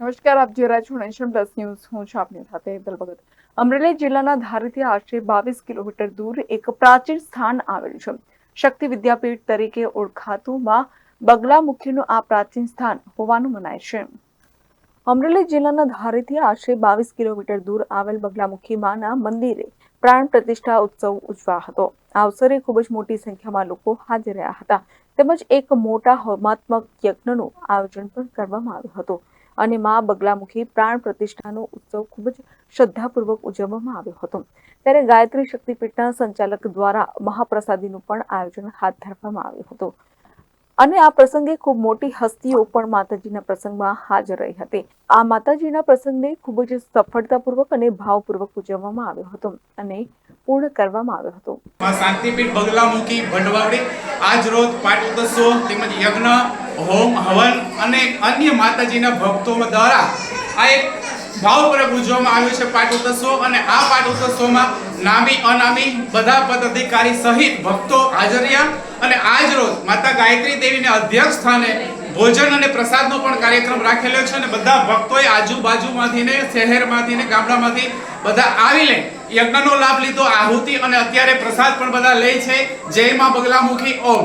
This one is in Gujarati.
નમસ્કાર, આપ જોઈ રહ્યા છો નેશન પ્લસ ન્યૂઝ. હું છું આપની સાથે હેતલ અમરેલી જિલ્લાના ધારીથી આશરે બાવીસ કિલોમીટર દૂર એક પ્રાચીન સ્થાન આવેલું છે. શક્તિ વિદ્યાપીઠ તરીકે ઓળખાતું માં બગલામુખીનું આ પ્રાચીન સ્થાન હોવાનું મનાય છે. અમરેલી જિલ્લાના ધારીથી આશરે બાવીસ કિલોમીટર દૂર આવેલ બગલામુખી માના મંદિરે પ્રાણ પ્રતિષ્ઠા ઉત્સવ ઉજવા હતો. આ અવસરે ખૂબ જ મોટી સંખ્યામાં લોકો હાજર રહ્યા હતા. તેમજ એક મોટા હોમાત્મક યજ્ઞનું આયોજન પણ કરવામાં આવ્યું હતું. અને મા બગલામુખી પ્રાણ પ્રતિષ્ઠાનો ઉત્સવ ખૂબ જ શ્રદ્ધાપૂર્વક ઉજવવામાં આવ્યો હતો. ત્યારે ગાયત્રી શક્તિપીઠના સંચાલક દ્વારા મહાપ્રસાદીનું પણ આયોજન હાથ ધરવામાં આવ્યું હતું. અને આ પ્રસંગે ખૂબ મોટી હસ્તીઓ પણ માતાજીના પ્રસંગમાં હાજર રહી હતી. આ માતાજીના પ્રસંગને ખૂબ જ સફળતાપૂર્વક અને ભાવપૂર્વક ઉજવવામાં આવ્યો હતો અને પૂર્ણ કરવામાં આવ્યો હતો. શાંતિપીઠ બગલામુખી ભંડવાવડી આજ રોજ પાટોત્સવ તેમજ યજ્ઞ હોમ હવન અને અન્ય માતાજીના ભક્તો દ્વારા આ એક ભાવપૂર્વક ઉજવવામાં આવ્યું છે પાટ ઉત્સવ અને આ પાટ ઉત્સવમાં નામી, અનામી બધા પદાધિકારી સહિત ભક્તો હાજર રહ્યા અને આજ રોજ માતા ગાયત્રી દેવીને અધ્યક્ષ સ્થાને ભોજન અને પ્રસાદનો પણ કાર્યક્રમ રાખેલો છે અને બધા ભક્તોએ આજુબાજુમાંથી ને શહેરમાંથી ને ગામડામાંથી બધા આવીને યજ્ઞનો લાભ લીધો, આહુતિ અને અત્યારે પ્રસાદ પણ બધા લે છે. જય માં Baglamukhi, Om.